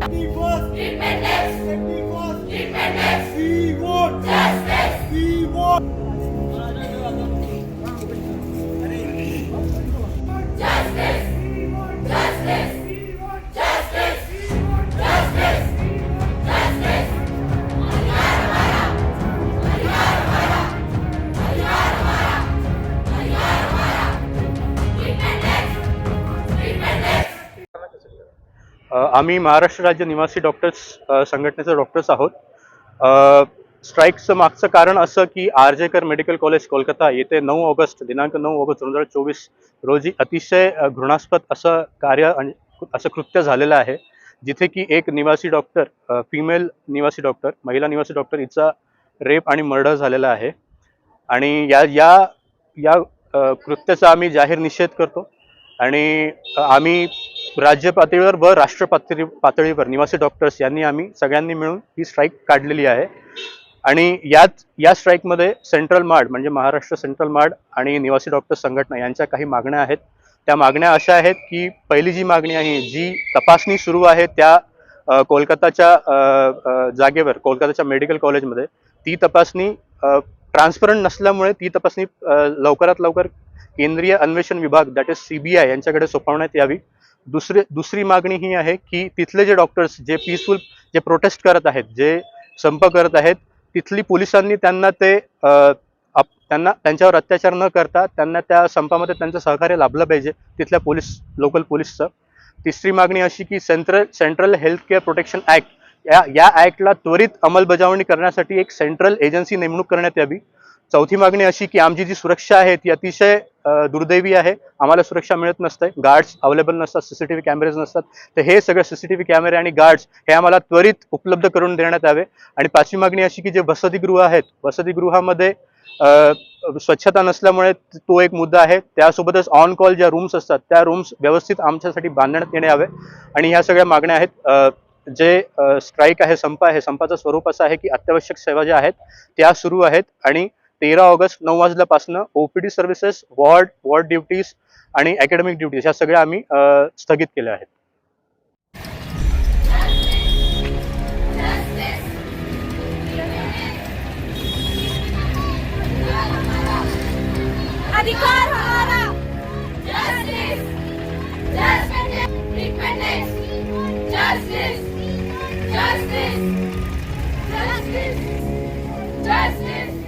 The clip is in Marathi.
Independence! Independence! We want justice! We want आम्ही महाराष्ट्र राज्य निवासी डॉक्टर्स संघटनेचे डॉक्टर्स आहोत. स्ट्राईकचं मागचं कारण असं की आरजेकर मेडिकल कॉलेज कोलकाता येथे नऊ ऑगस्ट दिनांक नऊ ऑगस्ट दोन हजार चोवीस रोजी अतिशय घृणास्पद असं कार्य आणि असं कृत्य झालेलं आहे जिथे की एक निवासी डॉक्टर फिमेल निवासी डॉक्टर महिला निवासी डॉक्टर हिचा रेप आणि मर्डर झालेला आहे. आणि या या या कृत्याचा आम्ही जाहीर निषेध करतो. आणि आम्ही राज्य पातळीवर व राष्ट्र पातळी पातळीवर निवासी डॉक्टर्स यांनी आम्ही सगळ्यांनी मिळून ही स्ट्राईक काढलेली आहे. आणि यात या स्ट्राईकमध्ये सेंट्रल मार्ड म्हणजे महाराष्ट्र सेंट्रल मार्ड आणि निवासी डॉक्टर संघटना यांच्या काही मागण्या आहेत. त्या मागण्या अशा आहेत की पहिली जी मागणी आहे जी तपासणी सुरू आहे त्या कोलकाताच्या अ, जागेवर कोलकाताच्या मेडिकल कॉलेजमध्ये ती तपासणी ट्रान्सपरंट नसल्यामुळे ती तपासणी लवकरात लवकर केंद्रीय अन्वेषण विभाग दॅट इज सीबीआय यांच्याकडे सोपवण्यात यावी. दुसरी दुसरी मागणी ही आहे की तिथले जे डॉक्टर्स जे पीसफुल जे प्रोटेस्ट करत आहेत जे संप करत आहेत तिथली पोलिसांनी त्यांना ते त्यांना त्यांच्यावर अत्याचार न करता त्यांना त्या संपामध्ये त्यांचं सहकार्य लाभलं पाहिजे तिथल्या पोलीस लोकल पोलीसचं. तिसरी मागणी अशी की central central health care protection act या या ऍक्टला त्वरित अंमलबजावणी करण्यासाठी एक सेंट्रल एजन्सी नेमणूक करण्यात यावी. चौथी मागणी अशी की आमची जी सुरक्षा आहे ती अतिशय दुर्दैवी आहे. आम्हाला सुरक्षा मिळत नसते. गार्ड्स अवेलेबल नसतात सीसीटीव्ही कॅमेरेज नसतात. तर हे सगळे सीसीटीव्ही कॅमेरे आणि गार्ड्स हे आम्हाला त्वरित उपलब्ध करून देण्यात यावे. आणि पाचवी मागणी अशी की जे वसतिगृह आहेत वसतिगृहामध्ये स्वच्छता नसल्यामुळे तो एक मुद्दा आहे. त्यासोबतच ऑन कॉल ज्या रूम्स असतात त्या रूम्स व्यवस्थित आमच्यासाठी बांधण्यात येणे यावे. आणि ह्या सगळ्या मागण्या आहेत. जे स्ट्राईक आहे संप आहे संपाचं स्वरूप असं आहे की अत्यावश्यक सेवा ज्या आहेत त्या सुरू आहेत. आणि तेरा ऑगस्ट नऊ वाजल्यापासून OPD services ward ward duties आणि अकॅडमिक ड्युटीज ह्या सगळ्या आम्ही स्थगित केल्या आहेत. अधिकार हमारा। Justice justice independence justice justice justice justice